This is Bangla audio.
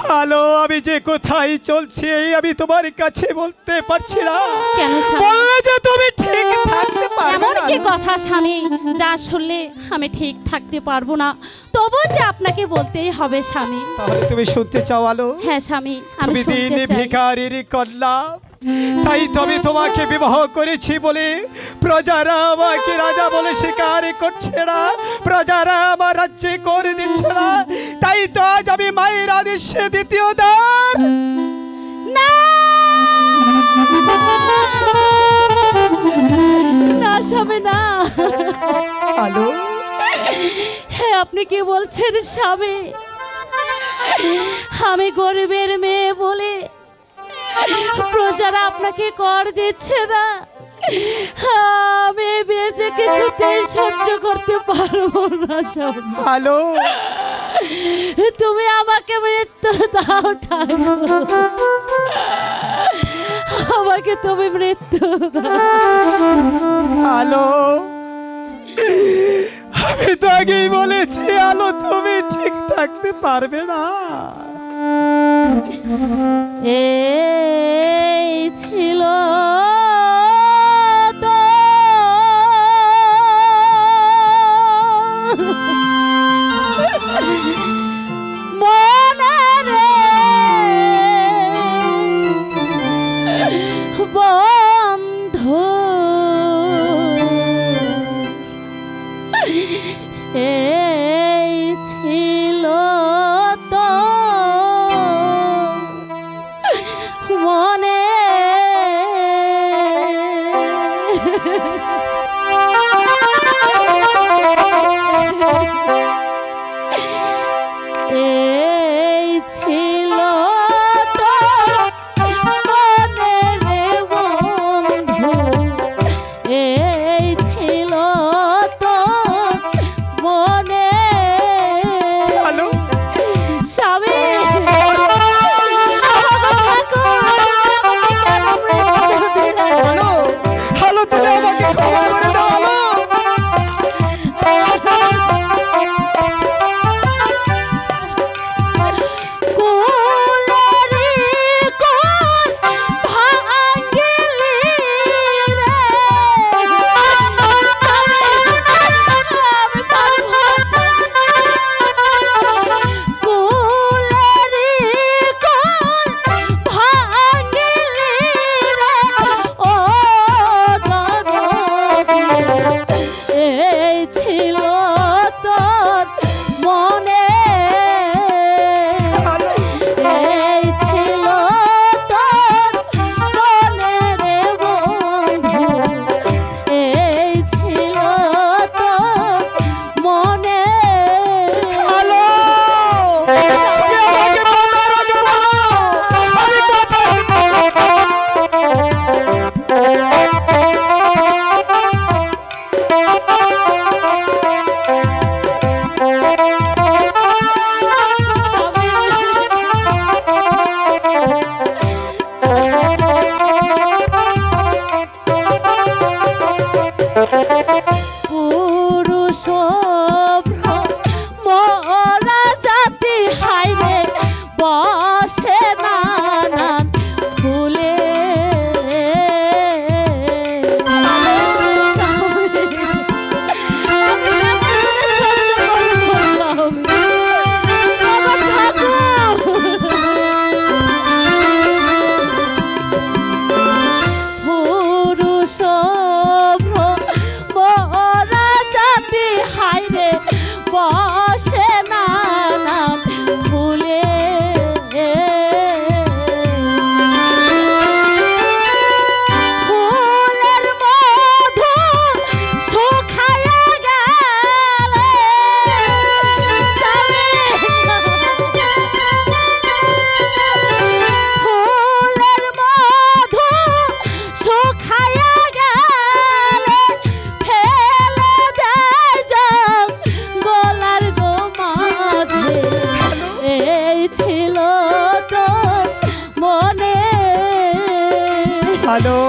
হ্যালো আমি যে কোথায় চলছি আমি তোমার কাছে বলতে পারছি না। কেন? বললে যে তুমি ঠিক থাকতে পারবে না। কি কথা স্বামী? যা শুনলে আমি ঠিক থাকতে পারব না। তবু যে আপনাকে বলতেই হবে স্বামী। তাহলে তুমি শুনতে চাও আলো? হ্যাঁ স্বামী আমি শুনতে চাই। ভিখারির কন্যা। তাই তবে তোমাকে বিবাহ করেছি বলে প্রজারা আমাকে রাজা বলে স্বীকার করছে না। প্রজারা আমার রাজ্যে করে দিচ্ছে না। তাই তো আজ আমি মায়ের আদেশে দ্বিতীয় দান না। না স্বামী না। আলো হ্যাঁ আপনি কি বলছেন স্বামী? আমি গরিবের মেয়ে বলে প্রজারা আপনাকে কর দিচ্ছে না। আমি বেঁচে কিছুতেই সহ্য করতে পারব না স্বামী তুমি আমাকে মৃত্যু দাও আমাকে তুমি মৃত্যু আলো আমি তো আগেই বলেছি আলো তুমি ঠিক থাকতে পারবে না। এই Oh. আলো